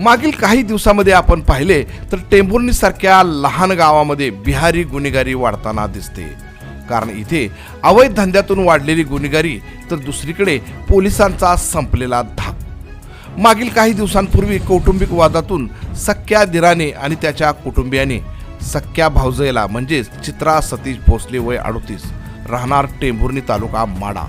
मागील काही दिवसामध्ये आपण पाहिले तर टेंभुर्णीसारख्या लहान गावामध्ये बिहारी गुन्हेगारी वाढताना दिसते. कारण इथे अवैध धंद्यातून वाढलेली गुन्हेगारी तर दुसरीकडे पोलिसांचा संपलेला धाक. मागील काही दिवसांपूर्वी कौटुंबिक वादातून सख्या दिराने आणि त्याच्या कुटुंबियाने सख्या भावजयला म्हणजेच चित्रा सतीश भोसले वय अडोतीस राहणार टेंभुर्णी तालुका माडा.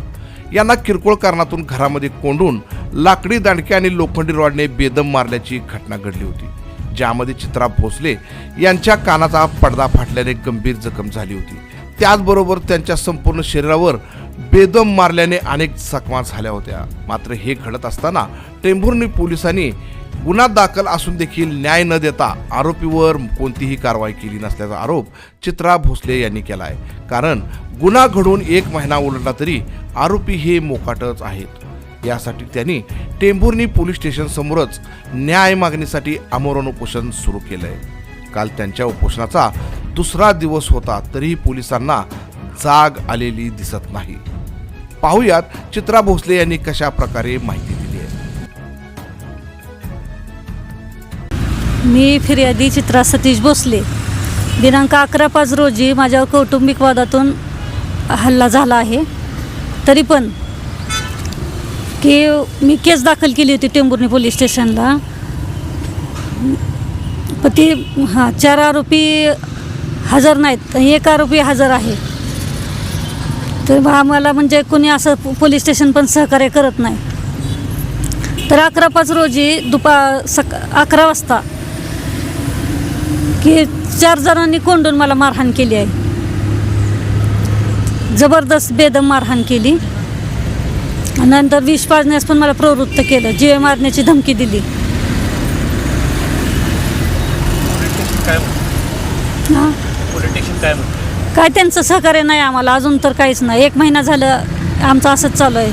यांना किरकोळ कारणातून घरामध्ये कोंडून लाकडी दांडके आणि लोखंडी रॉडने बेदम मारल्याची घटना घडली होती ज्यामध्ये चित्रा भोसले यांच्या कानाचा पडदा फाटल्याने गंभीर जखम झाली होती. त्याचबरोबर त्यांच्या संपूर्ण शरीरावर बेदम मारल्याने अनेक जखमा झाल्या होत्या. मात्र हे घडत असताना टेंभुर्णी पोलिसांनी गुन्हा दाखल असून देखील न्याय न देता आरोपीवर कोणतीही कारवाई केली नसल्याचा आरोप चित्रा भोसले यांनी केला आहे कारण गुन्हा घडून एक महिना उलटला तरी आरोपी हे मोकाटच आहेत. यासाठी त्यांनी टेंभुर्णी पोलीस स्टेशन समोरच न्याय मागणीसाठी आमरण उपोषण सुरू केलंय. काल त्यांच्या उपोषणाचा दुसरा दिवस होता तरीही पोलिसांना जाग आलेली दिसत नाही. पाहुयात चित्रा भोसले यांनी कशा प्रकारे माहिती दिली आहे. मी फिर्यादी चित्रा सतीश भोसले. दिनांक अकरा पाच रोजी माझ्या कौटुंबिक वादातून हल्ला झाला आहे. तरी पण की मी केस दाखल केली होती टेंबुर्णी पोलीस स्टेशनला. पण ती हां चार आरोपी हजर नाहीत. एक आरोपी हजर आहे. तर आम्हाला म्हणजे कोणी असं पोलीस स्टेशन पण सहकार्य करत नाही. तर अकरा पाच रोजी दुपा सक अकरा वाजता की चार जणांनी कोंडून मला मारहाण केली आहे. जबरदस्त बेदम मारहाण केली. नंतर विष पाजण्यास पण मला प्रवृत्त केलं. जीवे मारण्याची धमकी दिली. काय हां? काय त्यांचं सहकार्य नाही आम्हाला. अजून तर काहीच नाही. एक महिना झालं आमचं असंच चालू आहे.